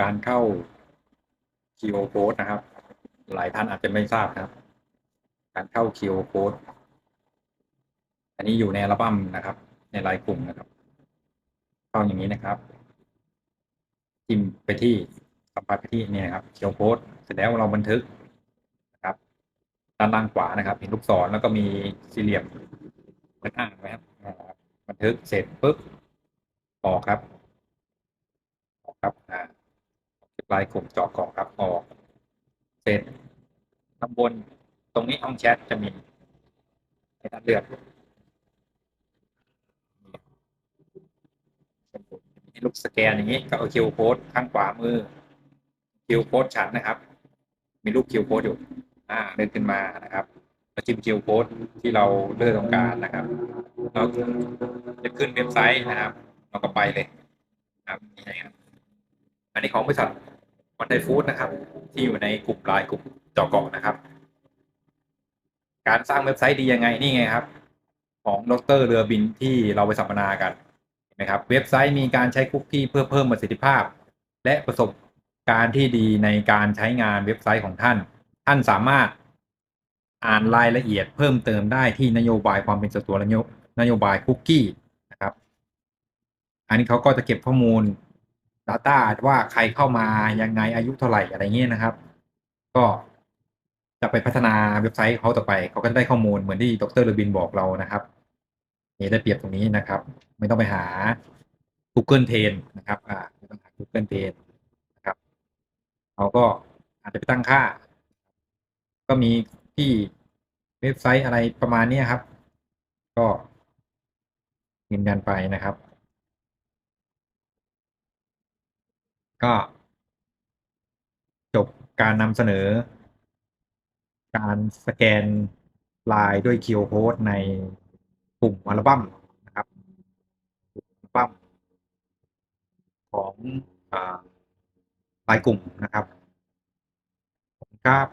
การเข้า QO code นะครับ หลายท่านอาจจะไม่ทราบนะครับ การเข้า QO code อันนี้อยู่ในอัลบั้มนะครับ ในรายกลุ่มนะครับ เข้าอย่างนี้นะครับจิ้มไปที่สัมผัสไปที่นี่นะครับ QO code เสร็จแล้วเราบันทึกนะครับ ด้านล่างขวานะครับ เห็นลูกศรแล้วก็มีสี่เหลี่ยมเหมือนอ่างไหมครับบันทึกเสร็จปุ๊บออกครับ ออกครับอ่า ลายกลุ่มเจาะก่องครับออกเสร็จข้างบนตรงนี้ห้องแชทจะมีให้ท่านเลือกมีลูกสแกนอย่างนี้ก็เอาคิวโค้ดข้างขวามือคิวโค้ดฉันนะครับ มีรูปคิวโค้ดอยู่ อ่าเลื่อนขึ้นมานะครับมาจิ้มคิวโค้ดที่เราเลือกต้องการนะครับเราจะขึ้นเว็บไซต์นะครับ เราก็ไปเลยครับนี่นะครับอันนี้ของบริษัท วันไดฟู้ดนะครับ ที่อยู่ในกลุ่มไลน์กลุ่มจอกเกาะนะครับ การสร้างเว็บไซต์ดียังไงนี่ไงครับ ของดรเรือบินที่เราไปสัมมนากันเห็นไหมครับ เว็บไซต์มีการใช้คุกกี้เพื่อเพิ่มประสิทธิภาพ และประสบการณ์ที่ดีในการใช้งานเว็บไซต์ของท่าน ท่านสามารถอ่านรายละเอียดเพิ่มเติมได้ที่นโยบายความเป็นส่วนตัวนโยบายคุกกี้นะครับ อันนี้เขาก็จะเก็บข้อมูล Data ว่าใครเข้ามายังไงอายุเท่าไหร่อะไรเงี้ยนะครับ ก็จะไปพัฒนาเว็บไซต์เขาต่อไป เขาก็ได้ข้อมูลเหมือนที่ดรเลบินบอกเรานะครับนี่ได้เปรียบตรงนี้นะครับ ไม่ต้องไปหา Google Trend นะครับอ่าไม่ต้องหา Google Trend นะครับเราก็อาจจะไปตั้งค่า ก็มีที่เว็บไซต์อะไรประมาณนี้ครับ ก็ยืนยันไปนะครับ ก็จบการนำเสนอ การสแกนลายด้วย QR Code ในกลุ่มอัลบั้มนะครับกลุ่มอัลบั้มของอลายกลุ่มนะครับครับ